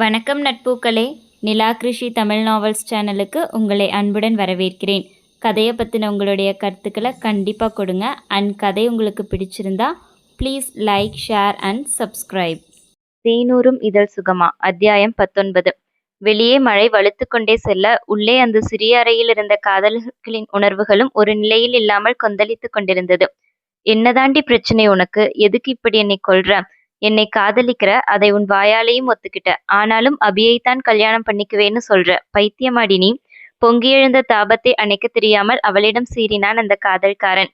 வணக்கம் நட்பூக்களே. நிலா கிருஷி தமிழ் நாவல்ஸ் சேனலுக்கு உங்களை அன்புடன் வரவேற்கிறேன். கதையை பற்றின உங்களுடைய கருத்துக்களை கண்டிப்பாக கொடுங்க. அண்ட் கதை உங்களுக்கு பிடிச்சிருந்தா please like share and subscribe தேனூரும் இதழ் சுகமா? அத்தியாயம் பத்தொன்பது. வெளியே மழை வலுத்து கொண்டே செல்ல உள்ளே அந்த சிறிய அறையில் இருந்த காதல்களின் உணர்வுகளும் ஒரு நிலையில் இல்லாமல் கொந்தளித்து கொண்டிருந்தது. என்னதாண்டி பிரச்சனை உனக்கு? எதுக்கு இப்படி என்னை கொள்ற என்னை காதலிக்கிற அதை உன் வாயாலேயும் ஒத்துக்கிட்ட. ஆனாலும் அபியைத்தான் கல்யாணம் பண்ணிக்குவேன்னு சொல்ற. பைத்தியமாடி நீ. பொங்கி எழுந்த தாபத்தை அணைக்க தெரியாமல் அவளிடம் சீறினான் அந்த காதல்காரன்.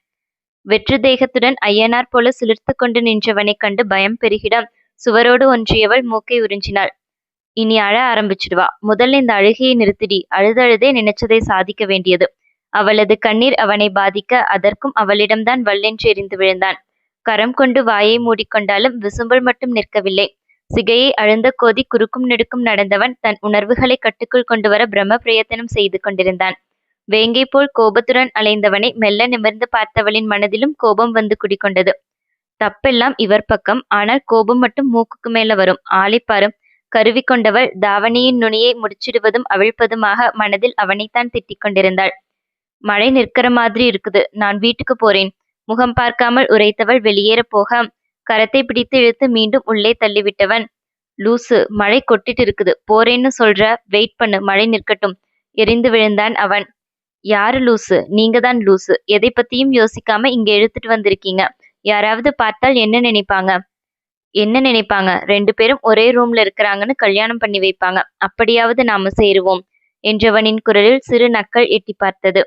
வெற்று தேகத்துடன் ஐயனார் போல சிலிர்த்து கொண்டு நின்றவனைக் கண்டு பயம் பெருகிடம். சுவரோடு ஒன்றியவள் மூக்கை உறிஞ்சினாள். இனி அழ ஆரம்பிச்சிடுவா. முதல்ல இந்த அழுகையை நிறுத்திடி. அழுதழுதே நினைச்சதை சாதிக்க வேண்டியது. அவளது கண்ணீர் அவனை பாதிக்க அதற்கும் அவளிடம்தான் வல்லென்று எரிந்து விழுந்தான். கரம் கொண்டு வாயை மூடிக்கொண்டாலும் விசும்பல் மட்டும் நிற்கவில்லை. சிகையை அழுந்த கோதி குறுக்கும் நெடுக்கும் நடந்தவன் தன் உணர்வுகளை கட்டுக்குள் கொண்டு வர பிரம்ம பிரயத்தனம் செய்து கொண்டிருந்தான். வேங்கை போல் கோபத்துடன் அலைந்தவனை மெல்ல நிமிர்ந்து பார்த்தவளின் மனதிலும் கோபம் வந்து குடிக்கொண்டது தப்பெல்லாம் இவர் பக்கம் ஆனால் கோபம் மட்டும் மூக்குக்கு மேல வரும். ஆளைப்பாரும் கருவி கொண்டவள் தாவணியின் நுனியை முடிச்சிடுவதும் அவிழ்ப்பதுமாக மனதில் அவனைத்தான் திட்டிக் கொண்டிருந்தாள். மழை நிற்கிற மாதிரி இருக்குது. நான் வீட்டுக்கு போறேன். முகம் பார்க்காமல் உரைத்தவள் வெளியேறப் போக கரத்தை பிடித்து இழுத்து மீண்டும் உள்ளே தள்ளிவிட்டவன். லூசு மழை கொட்டிட்டு இருக்குது போறேன்னு சொல்ற வெயிட் பண்ணு மழை நிற்கட்டும். எரிந்து விழுந்தான் அவன். யாரு லூசு? நீங்க தான் லூசு. எதை பத்தியும் யோசிக்காம இங்க இழுத்துட்டு வந்திருக்கீங்க. யாராவது பார்த்தால் என்ன நினைப்பாங்க? என்ன நினைப்பாங்க? ரெண்டு பேரும் ஒரே ரூம்ல இருக்கிறாங்கன்னு கல்யாணம் பண்ணி வைப்பாங்க. அப்படியாவது நாம சேருவோம் என்றவனின் குரலில் சிறு நக்கள் எட்டி பார்த்தது.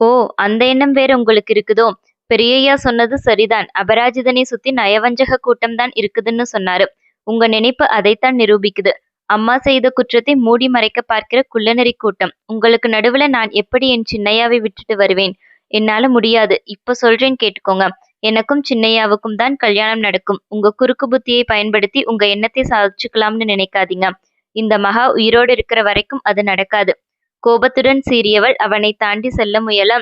ஓ அந்த எண்ணம் வேற உங்களுக்கு இருக்குதோ? பெரியய்யா சொன்னது சரிதான். அபராஜிதனை சுத்தி நயவஞ்சக கூட்டம் தான் இருக்குதுன்னு சொன்னாரு. உங்க நினைப்பு அதைத்தான் நிரூபிக்குது. அம்மா செய்த குற்றத்தை மூடி மறைக்க பார்க்கிற குள்ளநெறி கூட்டம். உங்களுக்கு நடுவுல நான் எப்படி என் சின்னையாவை விட்டுட்டு வருவேன்? என்னால முடியாது. இப்ப சொல்றேன் கேட்டுக்கோங்க. எனக்கும் சின்னையாவுக்கும் தான் கல்யாணம் நடக்கும். உங்க குறுக்கு புத்தியை பயன்படுத்தி உங்க எண்ணத்தை சாதிச்சுக்கலாம்னு நினைக்காதீங்க. இந்த மகா உயிரோடு இருக்கிற வரைக்கும் அது நடக்காது. கோபத்துடன் சீறியவள் அவனை தாண்டி செல்ல முயல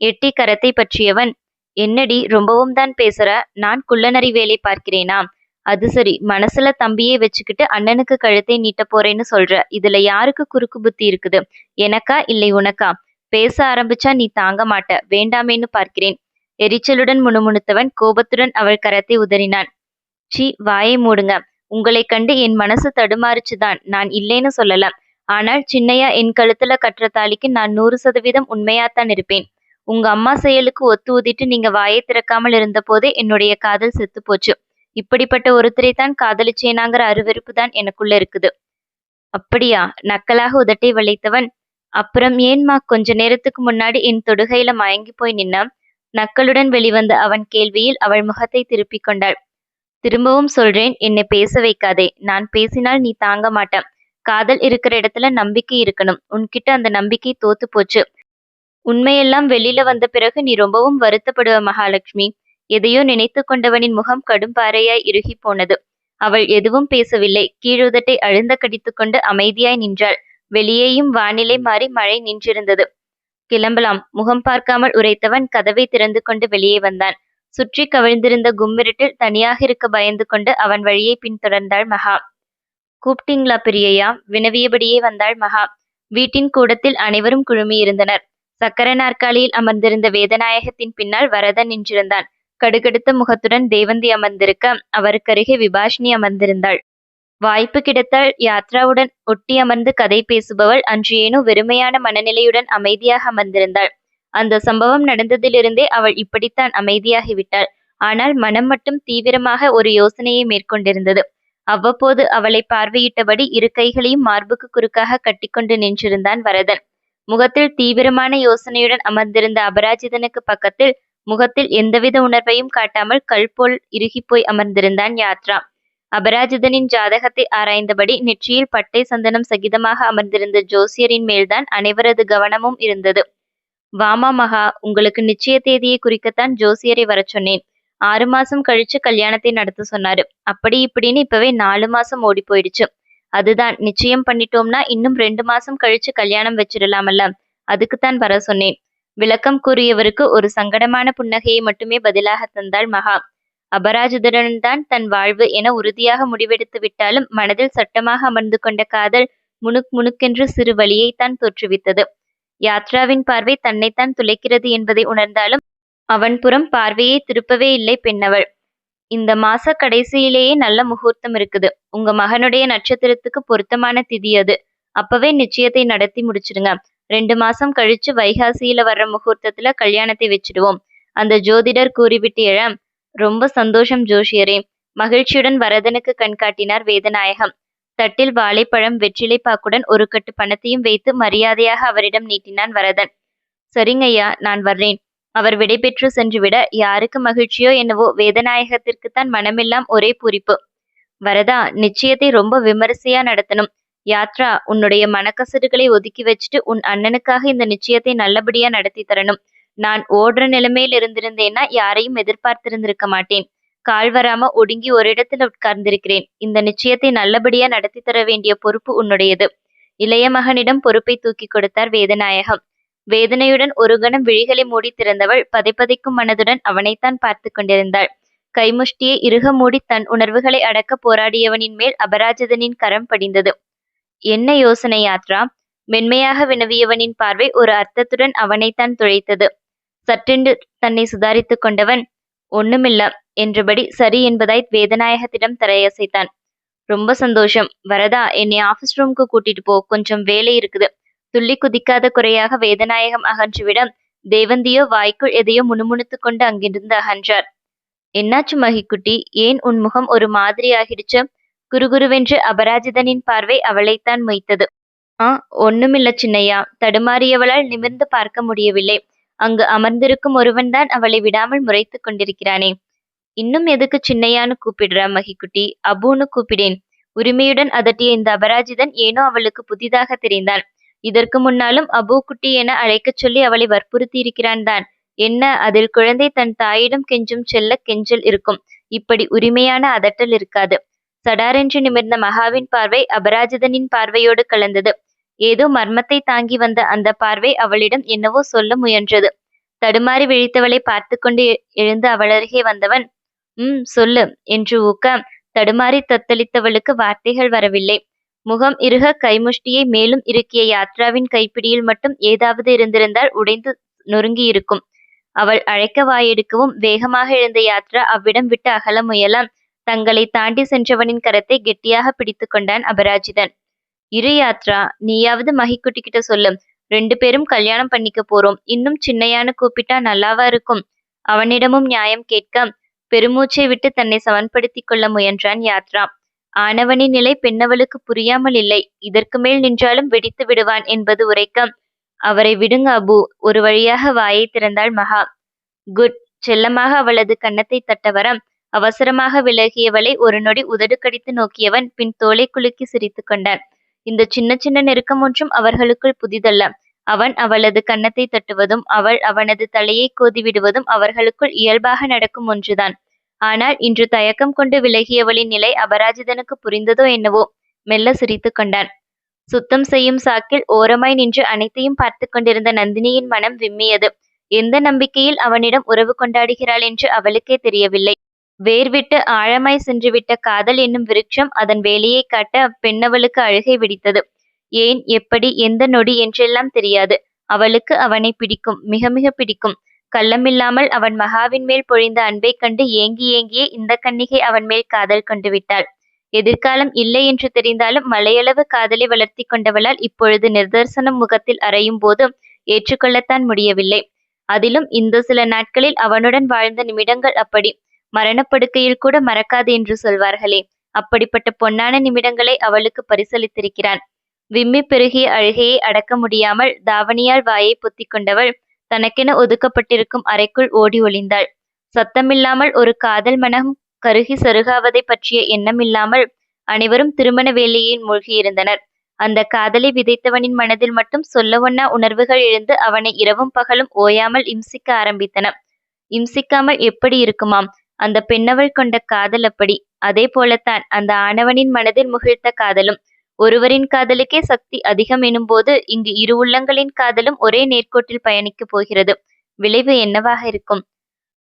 எட்டி கரத்தை பற்றியவன் என்னடி ரொம்பவும் தான் பேசுற? நான் குள்ளநரி வேலை பார்க்கிறேனா? அது சரி மனசுல தம்பியே வச்சுக்கிட்டு அண்ணனுக்கு கழுத்தை நீட்ட போறேன்னு சொல்ற. இதுல யாருக்கு குறுக்கு புத்தி இருக்குது? எனக்கா இல்லை உனக்கா? பேச ஆரம்பிச்சா நீ தாங்க மாட்ட. வேண்டாமேன்னு பார்க்கிறேன். எரிச்சலுடன் முணுமுணுத்தவன் கோபத்துடன் அவள் கரத்தை உதறினான். சி வாயை மூடுங்க. உங்களை கண்டு என் மனசு தடுமாறுச்சுதான். நான் இல்லைன்னு சொல்லல. ஆனால் சின்னையா என் கழுத்துல கட்டுற தாலிக்கு நான் நூறு சதவீதம் உண்மையாத்தான் இருப்பேன். உங்க அம்மா செயலுக்கு ஒத்து ஊதிட்டு நீங்க வாயை திறக்காமல் இருந்த போதே என்னுடைய காதல் செத்து போச்சு இப்படிப்பட்ட ஒருத்தரை தான் காதலிச்சேனாங்கிற அருவெருப்பு தான் எனக்குள்ள இருக்குது. அப்படியா? நக்கலாக உதட்டை வளைத்தவன். அப்புறம் ஏன்மா கொஞ்ச நேரத்துக்கு முன்னாடி என் தொடுகையில மயங்கி போய் நின்னா? நக்களுடன் வெளிவந்த அவன் கேள்வியில் அவள் முகத்தை திருப்பிக் கொண்டாள். திரும்பவும் சொல்றேன் என்னை பேச வைக்காதே. நான் பேசினால் நீ தாங்க மாட்ட. காதல் இருக்கிற இடத்துல நம்பிக்கை இருக்கணும். உன்கிட்ட அந்த நம்பிக்கை தோத்து போச்சு உண்மையெல்லாம் வெளியில வந்த பிறகு நீ ரொம்பவும் வருத்தப்படுவ மகாலட்சுமி. எதையோ நினைத்து கொண்டவனின் முகம் கடும் பாறையாய் இறுகி போனது. அவள் எதுவும் பேசவில்லை. கீழுதட்டை அழுந்த கடித்துக்கொண்டு அமைதியாய் நின்றாள். வெளியேயும் வானிலை மாறி மழை நின்றிருந்தது. கிளம்பலாம். முகம் பார்க்காமல் உரைத்தவன் கதவை திறந்து கொண்டு வெளியே வந்தான். சுற்றி கவிழ்ந்திருந்த கும்மிருட்டில் தனியாக இருக்க பயந்து கொண்டு அவன் வழியை பின்தொடர்ந்தாள் மகா. கூப்பிட்டீங்களா பிரியையா? வினவியபடியே வந்தாள் மகா. வீட்டின் கூடத்தில் அனைவரும் குழுமியிருந்தனர். சக்கர நாற்காலியில் அமர்ந்திருந்த வேதநாயகத்தின் பின்னால் வரதன் நின்றிருந்தான். கடுகடுத்த முகத்துடன் தேவந்தி அமர்ந்திருக்க அவருக்கருகே விபாஷினி அமர்ந்திருந்தாள். வாய்ப்பு கிடைத்தால் யாத்ராவுடன் ஒட்டி அமர்ந்து கதை பேசுபவள் அன்று ஏனோ வெறுமையான மனநிலையுடன் அமைதியாக அமர்ந்திருந்தாள். அந்த சம்பவம் நடந்ததிலிருந்தே அவள் இப்படித்தான் அமைதியாகிவிட்டாள். ஆனால் மனம் மட்டும் தீவிரமாக ஒரு யோசனையை மேற்கொண்டிருந்தது. அவ்வப்போது அவளை பார்வையிட்டபடி இரு கைகளையும் மார்புக்கு குறுக்காக கட்டிக்கொண்டு நின்றிருந்தான் வரதன். முகத்தில் தீவிரமான யோசனையுடன் அமர்ந்திருந்த அபராஜிதனுக்கு பக்கத்தில் முகத்தில் எந்தவித உணர்வையும் காட்டாமல் கல் போல் இறுகிப்போய் அமர்ந்திருந்தான் யாத்ரா. அபராஜிதனின் ஜாதகத்தை ஆராய்ந்தபடி நெற்றியில் பட்டை சந்தனம் சகிதமாக அமர்ந்திருந்த ஜோசியரின் மேல்தான் அனைவரது கவனமும் இருந்தது. வாமா மகா உங்களுக்கு நிச்சய தேதியை குறிக்கத்தான் ஜோசியரை வர சொன்னேன். ஆறு மாசம் கழிச்சு கல்யாணத்தை நடத்த சொன்னாரு. அப்படி இப்படின்னு இப்பவே நாலு மாசம் ஓடி போயிடுச்சு. அதுதான். நிச்சயம் பண்ணிட்டோம்னா இன்னும் ரெண்டு மாசம் கழிச்சு கல்யாணம் வச்சிடலாமல்ல? அதுக்குத்தான் வர சொன்னேன். விளக்கம் கூறியவருக்கு ஒரு சங்கடமான புன்னகையை மட்டுமே பதிலாக தந்தாள் மகா. அபராஜிதரன் தான் தன் வாழ்வு என உறுதியாக முடிவெடுத்து விட்டாலும் மனதில் சட்டமாக அமர்ந்து கொண்ட காதல் முணுக் முணுக்கென்று சிறு வழியைத்தான் தோற்றுவித்தது. யாத்ராவின் பார்வை தன்னைத்தான் துளைக்கிறது என்பதை உணர்ந்தாலும் அவன் புறம் பார்வையை திருப்பவே இல்லை பெண்ணவள். இந்த மாச கடைசியிலேயே நல்ல முகூர்த்தம் இருக்குது. உங்க மகனுடைய நட்சத்திரத்துக்கு பொருத்தமான திதி அது. அப்பவே நிச்சயத்தை நடத்தி முடிச்சிடுங்க ரெண்டு மாசம் கழிச்சு வைகாசியில வர்ற முகூர்த்தத்துல கல்யாணத்தை வச்சிடுவோம். அந்த ஜோதிடர் கூறிவிட்டு எழ ரொம்ப சந்தோஷம் ஜோஷியரே. மகிழ்ச்சியுடன் வரதனுக்கு கண்காட்டினார் வேதநாயகம். தட்டில் வாழைப்பழம் வெற்றிலை பாக்குடன் ஒரு கட்டு பணத்தையும் வைத்து மரியாதையாக அவரிடம் நீட்டினான் வரதன். சரிங்கய்யா நான் வர்றேன். அவர் விடைபெற்று சென்றுவிட யாருக்கு மகிழ்ச்சியோ என்னவோ வேதநாயகத்திற்குத்தான் மனமெல்லாம் ஒரே பூரிப்பு. வரதா நிச்சயத்தை ரொம்ப விமரிசையா நடத்தணும். யாத்ரா உன்னுடைய மனக்கசடுகளை ஒதுக்கி வச்சுட்டு உன் அண்ணனுக்காக இந்த நிச்சயத்தை நல்லபடியா நடத்தி தரணும். நான் ஓடுற நிலைமையில் இருந்திருந்தேன்னா யாரையும் எதிர்பார்த்திருந்திருக்க மாட்டேன். கால் வராம ஒடுங்கி ஒரு இடத்துல உட்கார்ந்திருக்கிறேன். இந்த நிச்சயத்தை நல்லபடியா நடத்தி தர வேண்டிய பொறுப்பு உன்னுடையது. இளைய மகனிடம் பொறுப்பை தூக்கி கொடுத்தார் வேதநாயகம். வேதனையுடன் ஒரு கணம் விழிகளை மூடி திறந்தவள் பதைப்பதைக்கும் மனதுடன் அவனைத்தான் பார்த்து கொண்டிருந்தாள். கைமுஷ்டியை இறுக மூடி தன் உணர்வுகளை அடக்க போராடியவனின் மேல் அபராஜிதனின் கரம் படிந்தது. என்ன யோசனை யாத்ரா? மென்மையாக வினவியவனின் பார்வை ஒரு அர்த்தத்துடன் அவனைத்தான் துளைத்தது. சற்றென்று தன்னை சுதாரித்துக் கொண்டவன் ஒண்ணுமில்ல என்றபடி சரி என்பதாய் வேதநாயகத்திடம் தரையசைத்தான். ரொம்ப சந்தோஷம். வரதா என்னை ஆபீஸ் ரூம்க்கு கூட்டிட்டு போ. கொஞ்சம் வேலை இருக்குது. துள்ளி குதிக்காத குறையாக வேதநாயகம் அகன்றுவிட தேவந்தியோ வாய்க்குள் எதையோ முணுமுணுத்துக் கொண்டு அங்கிருந்து அகன்றார். என்னாச்சு மகிக்குட்டி ஏன் உன் முகம் ஒரு மாதிரி ஆகிடுச்சு குறுகுருவென்று அபராஜிதனின் பார்வை அவளைத்தான் மொய்த்தது. ஆ ஒண்ணுமில்ல சின்னையா. தடுமாறியவளால் நிமிர்ந்து பார்க்க முடியவில்லை. அங்கு அமர்ந்திருக்கும் ஒருவன்தான் அவளை விடாமல் முறைத்து கொண்டிருக்கிறானே. இன்னும் எதுக்கு சின்னையான்னு கூப்பிடுறா மகிக்குட்டி அபுன்னு கூப்பிடேன். உரிமையுடன் அதட்டிய இந்த அபராஜிதன் ஏனோ அவளுக்கு புதிதாக தெரிந்தான். இதற்கு முன்னாலும் அபு குட்டி என அழைக்கச் சொல்லி அவளை வற்புறுத்தி இருக்கிறான் தான். என்ன அதில் குழந்தை தன் தாயிடம் கெஞ்சும் செல்ல கெஞ்சல் இருக்கும். இப்படி உரிமையான அதட்டல் இருக்காது. சடாரென்று நிமிர்ந்த மகாவின் பார்வை அபராஜிதனின் பார்வையோடு கலந்தது. ஏதோ மர்மத்தை தாங்கி வந்த அந்த பார்வை அவளிடம் என்னவோ சொல்ல முயன்றது. தடுமாறி விழித்தவளை பார்த்து கொண்டு எழுந்து அவளருகே வந்தவன் உம் சொல்லு என்று ஊக்க தடுமாறி தத்தளித்தவளுக்கு வார்த்தைகள் வரவில்லை. முகம் இருக கைமுஷ்டியை மேலும் இறுக்கிய யாத்ராவின் கைப்பிடியில் மட்டும் ஏதாவது இருந்திருந்தால் உடைந்து நொறுங்கி இருக்கும் அவள் அழைக்க வாயெடுக்கவும் வேகமாக எழுந்த யாத்ரா அவ்விடம் விட்டு அகல முயலாம். தங்களை தாண்டி சென்றவனின் கரத்தை கெட்டியாக பிடித்து கொண்டான் அபராஜிதன். இரு யாத்ரா நீயாவது மகிக்குட்டி கிட்ட சொல்லு. ரெண்டு பேரும் கல்யாணம் பண்ணிக்க போறோம். இன்னும் சின்னையான்னு கூப்பிட்டா நல்லாவா இருக்கும்? அவனிடமும் நியாயம் கேட்க பெருமூச்சை விட்டு தன்னை சமன்படுத்திக் கொள்ள முயன்றான் யாத்ரா. ஆனவனின் நிலை பெண்ணவளுக்கு புரியாமல் இல்லை. இதற்கு மேல் நின்றாலும் வெடித்து விடுவான் என்பது உரைக்கம். அவரை விடுங்க அபு. ஒரு வழியாக வாயை திறந்தாள் மகா. குட். செல்லமாக அவளது கன்னத்தை தட்டவர அவசரமாக விலகியவளை ஒரு நொடி உதடு கடித்து நோக்கியவன் பின் தோலை குலுக்கி சிரித்து கொண்டான். இந்த சின்ன சின்ன நெருக்கம் ஒன்றும் அவர்களுக்குள் புதிதல்ல. அவன் அவளது கன்னத்தை தட்டுவதும் அவள் அவனது தலையை கோதிவிடுவதும் அவர்களுக்குள் இயல்பாக நடக்கும் ஒன்றுதான். ஆனால் இன்று தயக்கம் கொண்டு விலகியவளின் நிலை அபராஜிதனுக்கு புரிந்ததோ என்னவோ? மெல்ல சிரித்து கொண்டான். சுத்தம் செய்யும் சாக்கில் ஓரமாய் நின்று அனைத்தையும் பார்த்து கொண்டிருந்த நந்தினியின் மனம் விம்மியது. எந்த நம்பிக்கையில் அவனிடம் உறவு கொண்டாடுகிறாள் என்று அவளுக்கே தெரியவில்லை. வேர்விட்டு ஆழமாய் சென்றுவிட்ட காதல் என்னும் விருட்சம் அதன் வேலையை காட்ட அப்பெண்ணவளுக்கு அழுகை விடித்தது. ஏன் எப்படி எந்த நொடி என்றெல்லாம் தெரியாது. அவளுக்கு அவனை பிடிக்கும் மிக மிக பிடிக்கும். கள்ளமில்லாமல் அவன் மகாவின் மேல் பொழிந்த அன்பைக் கண்டு ஏங்கி ஏங்கியே இந்த கன்னிகை அவன் மேல் காதல் கொண்டுவிட்டாள் எதிர்காலம் இல்லை என்று தெரிந்தாலும் மலையளவு காதலை வளர்த்தி கொண்டவளால் இப்பொழுது நிதர்சனம் முகத்தில் அறையும் போது ஏற்றுக்கொள்ளத்தான் முடியவில்லை. அதிலும் இந்த சில நாட்களில் அவனுடன் வாழ்ந்த நிமிடங்கள் அப்படி. மரணப்படுக்கையில் கூட மறக்காது என்று சொல்வார்களே. அப்படிப்பட்ட பொன்னான நிமிடங்களை அவளுக்கு பரிசளித்திருக்கிறான். விம்மி பெருகிய அழுகையை அடக்க முடியாமல் தாவணியால் வாயை பொத்திக் கொண்டவள் தனக்கென ஒதுக்கப்பட்டிருக்கும் அறைக்குள் ஓடி ஒளிந்தாள். சத்தமில்லாமல் ஒரு காதல் மனம் கருகி சருகாவதை பற்றிய எண்ணமில்லாமல் அனைவரும் திருமண வேலையில் மூழ்கியிருந்தனர். அந்த காதலை விதைத்தவனின் மனதில் மட்டும் சொல்லவொன்னா உணர்வுகள் எழுந்து அவனை இரவும் பகலும் ஓயாமல் இம்சிக்க ஆரம்பித்தன. இம்சிக்காமல் எப்படி இருக்குமாம்? அந்த பெண்ணவள் கொண்ட காதல் அப்படி. அதே போலத்தான் அந்த ஆணவனின் மனதில் முகிழ்த்த காதலும். ஒருவரின் காதலுக்கே சக்தி அதிகம் எனும்போது இங்கு இரு உள்ளங்களின் காதலும் ஒரே நேர்கோட்டில் பயணிக்கப் போகிறது. விளைவு என்னவாக இருக்கும்?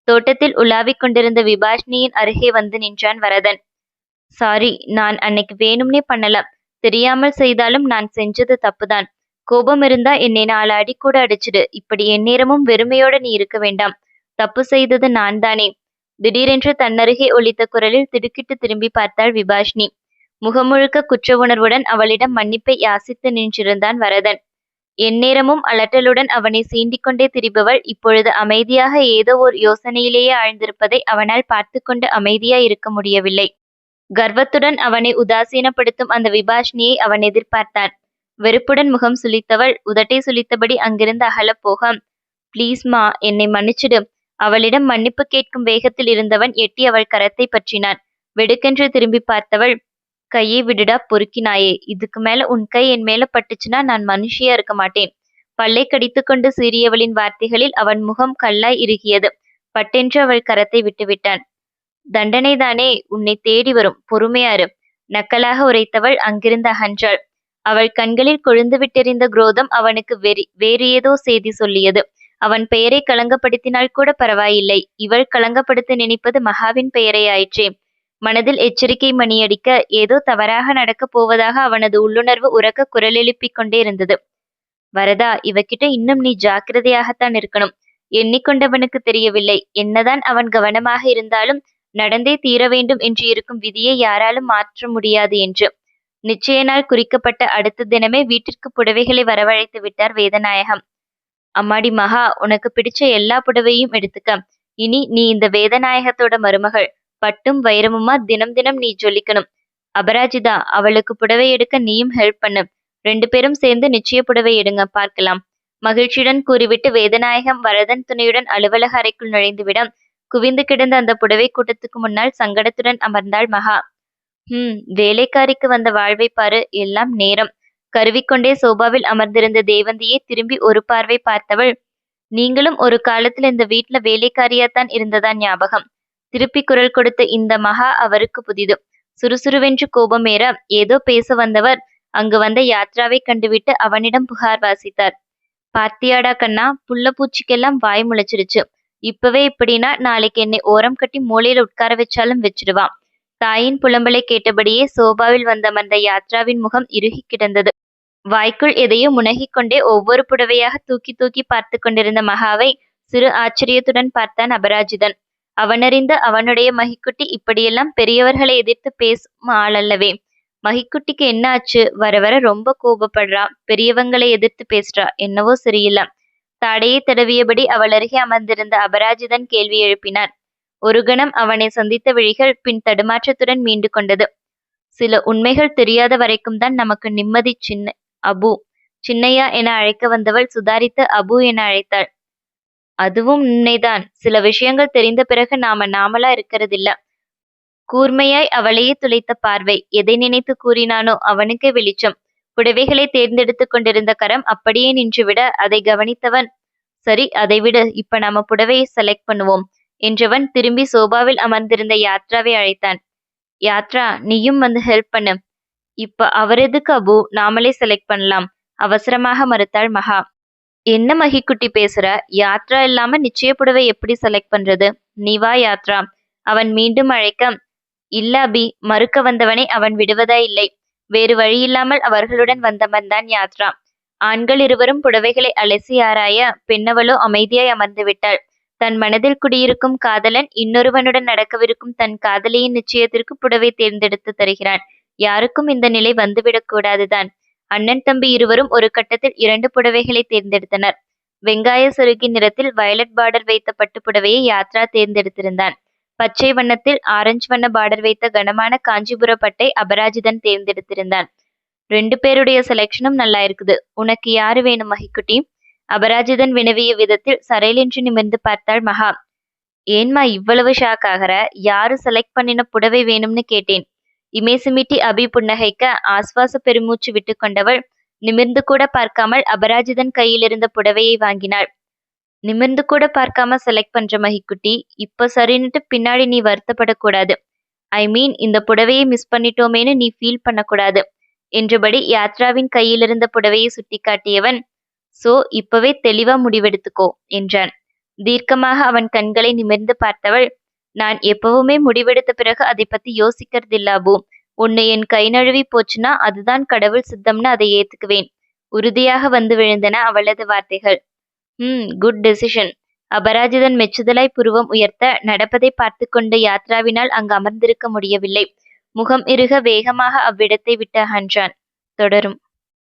தோட்டத்தில் உலாவிக் கொண்டிருந்த விபாஷினியின் அருகே வந்து நின்றான் வரதன். சாரி நான் அன்னைக்கு வேணும்னே பண்ணலாம் தெரியாமல் செய்தாலும் நான் செஞ்சது தப்புதான். கோபம் இருந்தா என்னை நாலு அடி கூட அடிச்சிடு. இப்படி எந்நேரமும் வெறுமையோட நீ இருக்க வேண்டாம். தப்பு செய்தது நான் தானே. திடீரென்று தன்னருகே ஒலித்த குரலில் திடுக்கிட்டு திரும்பி பார்த்தாள் விபாஷினி. முகமுழுக்க குற்ற உணர்வுடன் அவளிடம் மன்னிப்பை யாசித்து நின்றிருந்தான் வரதன். எந்நேரமும் அலட்டலுடன் அவனை சீண்டிக்கொண்டே திரிபவள் இப்பொழுது அமைதியாக ஏதோ ஓர் யோசனையிலேயே ஆழ்ந்திருப்பதை அவனால் பார்த்து கொண்டு அமைதியாய் இருக்க முடியவில்லை. கர்வத்துடன் அவனை உதாசீனப்படுத்தும் அந்த விபாஷினியை அவன் எதிர்பார்த்தான். வெறுப்புடன் முகம் சுளித்தவள் உதட்டை சுளித்தபடி அங்கிருந்து அகலப் போக ப்ளீஸ்மா என்னை மன்னிச்சிடு அவளிடம் மன்னிப்பு கேட்கும் வேகத்தில் இருந்தவன் எட்டி அவள் கரத்தை பற்றினான். வெடுக்கென்று திரும்பி பார்த்தவள் கையை விடுடா பொறுக்கினாயே. இதுக்கு மேல உன் கை என் மேல பட்டுச்சுன்னா நான் மனுஷியா இருக்க மாட்டேன். பல்லை கடித்துக்கொண்டு சீறியவளின் வார்த்தைகளில் அவன் முகம் கல்லாய் இறுகியது. பட்டென்று அவள் கரத்தை விட்டுவிட்டான் தண்டனைதானே உன்னை தேடி வரும். பொறுமையாறு நக்கலாக உரைத்தவள் அங்கிருந்து அகன்றாள். அவள் கண்களில் கொழுந்து விட்டிருந்த குரோதம் அவனுக்கு வெறி வேறு ஏதோ செய்தி சொல்லியது. அவன் பெயரை களங்கப்படுத்தினால் கூட பரவாயில்லை. இவள் களங்கப்படுத்த நினைப்பது மகாவின் பெயரை ஆயிற்றே மனதில் எச்சரிக்கை மணியடிக்க ஏதோ தவறாக நடக்கப் போவதாக அவனது உள்ளுணர்வு உறக்க குரல் எழுப்பிக் கொண்டே இருந்தது. வரதா இவகிட்ட இன்னும் நீ ஜாக்கிரதையாகத்தான் இருக்கணும். எண்ணிக்கொண்டவனுக்கு தெரியவில்லை. என்னதான் அவன் கவனமாக இருந்தாலும் நடந்தே தீர வேண்டும் என்று இருக்கும் விதியை யாராலும் மாற்ற முடியாது என்று. நிச்சய நாள் குறிக்கப்பட்ட அடுத்த தினமே வீட்டிற்கு புடவைகளை வரவழைத்து விட்டார் வேதநாயகம். அம்மாடி மகா உனக்கு பிடிச்ச எல்லா புடவையும் எடுத்துக்க. இனி நீ இந்த வேதநாயகத்தோட மருமகள். பட்டும் வைரமுமா தினம் தினம் நீ ஜொலிக்கணும். அபராஜிதா அவளுக்கு புடவை எடுக்க நீயும் ஹெல்ப் பண்ணு. ரெண்டு பேரும் சேர்ந்து நிச்சய புடவை எடுங்க பார்க்கலாம். மகிழ்ச்சியுடன் கூறிவிட்டு வேதநாயகம் வரதன் துணையுடன் அலுவலக அறைக்குள் நுழைந்துவிட குவிந்து கிடந்த அந்த புடவை கூட்டத்துக்கு முன்னால் சங்கடத்துடன் அமர்ந்தாள் மகா. ஹம் வேலைக்காரிக்கு வந்த வாழ்வை பாரு எல்லாம் நேரம். கருவிக்கொண்டே சோபாவில் அமர்ந்திருந்த தேவந்தியை திரும்பி ஒரு பார்வை பார்த்தவள் நீங்களும் ஒரு காலத்தில் இந்த வீட்டுல வேலைக்காரியாத்தான் இருந்ததா ஞாபகம்? திருப்பி குரல் கொடுத்த இந்த மகா அவருக்கு புதிது. சுறுசுறுவென்று கோபமேற ஏதோ பேச வந்தவர் அங்கு வந்த யாத்ராவை கண்டுவிட்டு அவனிடம் புகார் வாசித்தார். பார்த்தியாடா கண்ணா புள்ள பூச்சிக்கெல்லாம் வாய் முளைச்சிருச்சு. இப்பவே இப்படின்னா நாளைக்கு என்னை ஓரம் கட்டி மூலையில உட்கார வச்சாலும் வச்சிருவான். தாயின் புலம்பலை கேட்டபடியே சோபாவில் வந்தமர்ந்த யாத்ராவின் முகம் இறுகி கிடந்தது. வாய்க்குள் எதையோ முனகிக் கொண்டே ஒவ்வொரு புடவையாக தூக்கி தூக்கி பார்த்து கொண்டிருந்த மகாவை சிறு ஆச்சரியத்துடன் பார்த்தான் அபராஜிதன். அவனறிந்த அவனுடைய மகிக்குட்டி இப்படியெல்லாம் பெரியவர்களை எதிர்த்து பேசும் ஆளல்லவே. மகிக்குட்டிக்கு என்ன ஆச்சு வர வர ரொம்ப கோபப்படுறா. பெரியவங்களை எதிர்த்து பேசுறா. என்னவோ சரியில்லை. தாடையை தடவியபடி அவள் அருகே அமர்ந்திருந்த அபராஜிதன் கேள்வி எழுப்பினார். ஒரு கணம் அவனை சந்தித்த விழிகள் பின் தடுமாற்றத்துடன் மீண்டு கொண்டது. சில உண்மைகள் தெரியாத வரைக்கும் தான் நமக்கு நிம்மதி சின்ன அபு சின்னையா என அழைக்க வந்தவள் சுதாரித்து அபு என அழைத்தாள். அதுவும் உண்மைதான் சில விஷயங்கள் தெரிந்த பிறகு நாம நாமலா இருக்கிறதில்ல. கூர்மையாய் அவளையே துளைத்த பார்வை. எதை நினைத்து கூறினானோ அவனுக்கே வெளிச்சம். புடவைகளை தேர்ந்தெடுத்து கொண்டிருந்த கரம் அப்படியே நின்றுவிட அதை கவனித்தவன் சரி அதை விட. இப்ப நாம புடவையை செலக்ட் பண்ணுவோம் என்றவன் திரும்பி சோபாவில் அமர்ந்திருந்த யாத்ராவை அழைத்தான். யாத்ரா நீயும் வந்து ஹெல்ப் பண்ணு. இப்ப அவரதுக்கு அபு? நாமளே செலக்ட் பண்ணலாம். அவசரமாக மறுத்தாள் மகா. என்ன மகிக்குட்டி பேசுற? யாத்ரா இல்லாம நிச்சய புடவை எப்படி செலக்ட் பண்றது? நீ வா யாத்ரா. அவன் மீண்டும் அழைக்க இல்ல அபி மறுக்க வந்தவனை அவன் விடுவதா இல்லை. வேறு வழியில்லாமல் அவர்களுடன் வந்தவன்தான் யாத்ரா. ஆண்கள் இருவரும் புடவைகளை அலசி ஆராய பெண்ணவளோ அமைதியாய் அமர்ந்து விட்டாள். தன் மனதில் குடியிருக்கும் காதலன் இன்னொருவனுடன் நடக்கவிருக்கும் தன் காதலியின் நிச்சயத்திற்கு புடவை தேர்ந்தெடுத்து தருகிறான். யாருக்கும் இந்த நிலை வந்துவிடக் கூடாதுதான் அண்ணன் தம்பி இருவரும் ஒரு கட்டத்தில் இரண்டு புடவைகளை தேர்ந்தெடுத்தனர். வெங்காய சுருக்கி நிறத்தில் வயலட் பார்டர் வைத்த பட்டு புடவையை யாத்ரா தேர்ந்தெடுத்திருந்தான். பச்சை வண்ணத்தில் ஆரஞ்சு வண்ண பார்டர் வைத்த கனமான காஞ்சிபுர பட்டை அபராஜிதன் தேர்ந்தெடுத்திருந்தான். ரெண்டு பேருடைய செலெக்ஷனும் நல்லா இருக்குது. உனக்கு யாரு வேணும் மகிக்குட்டி? அபராஜிதன் வினவிய விதத்தில் சரையலின்றி நிமிர்ந்து பார்த்தாள் மகா. ஏன்மா இவ்வளவு ஷாக் ஆகிற? யாரு செலக்ட் பண்ணின புடவை வேணும்னு கேட்டேன். இமேசுமிட்டி அபி புன்னகைக்க ஆஸ்வாச பெருமூச்சு விட்டுக்கொண்டவள் நிமிர்ந்து கூட பார்க்காமல் அபராஜிதன் கையிலிருந்த புடவையை வாங்கினாள். நிமிர்ந்து கூட பார்க்காம செலக்ட் பண்ற மகிக்குட்டி இப்ப சரின்னுட்டு பின்னாடி நீ வருத்தப்படக்கூடாது. ஐ மீன் இந்த புடவையை மிஸ் பண்ணிட்டோமேன்னு நீ ஃபீல் பண்ணக்கூடாது என்றபடி யாத்ராவின் கையிலிருந்த புடவையை சுட்டிக்காட்டியவன் சோ இப்பவே தெளிவா முடிவெடுத்துக்கோ என்றான். தீர்க்கமாக அவன் கண்களை நிமிர்ந்து பார்த்தவள் நான் எப்பவுமே முடிவெடுத்த பிறகு அதை பத்தி யோசிக்கிறதில்ல அபு. உன்னை என் கை நழுவி போச்சுன்னா அதுதான் கடவுள் சித்தம்னு அதை ஏத்துக்குவேன். உறுதியாக வந்து விழுந்தன அவளது வார்த்தைகள். ம் குட் டெசிஷன் அபராஜிதன் மெச்சுதலாய் புருவம் உயர்த்த நடப்பதை பார்த்து கொண்ட யாத்ராவினால் அங்கு அமர்ந்திருக்க முடியவில்லை. முகம் இறுக வேகமாக அவ்விடத்தை விட்டு அகன்றான் தொடரும்.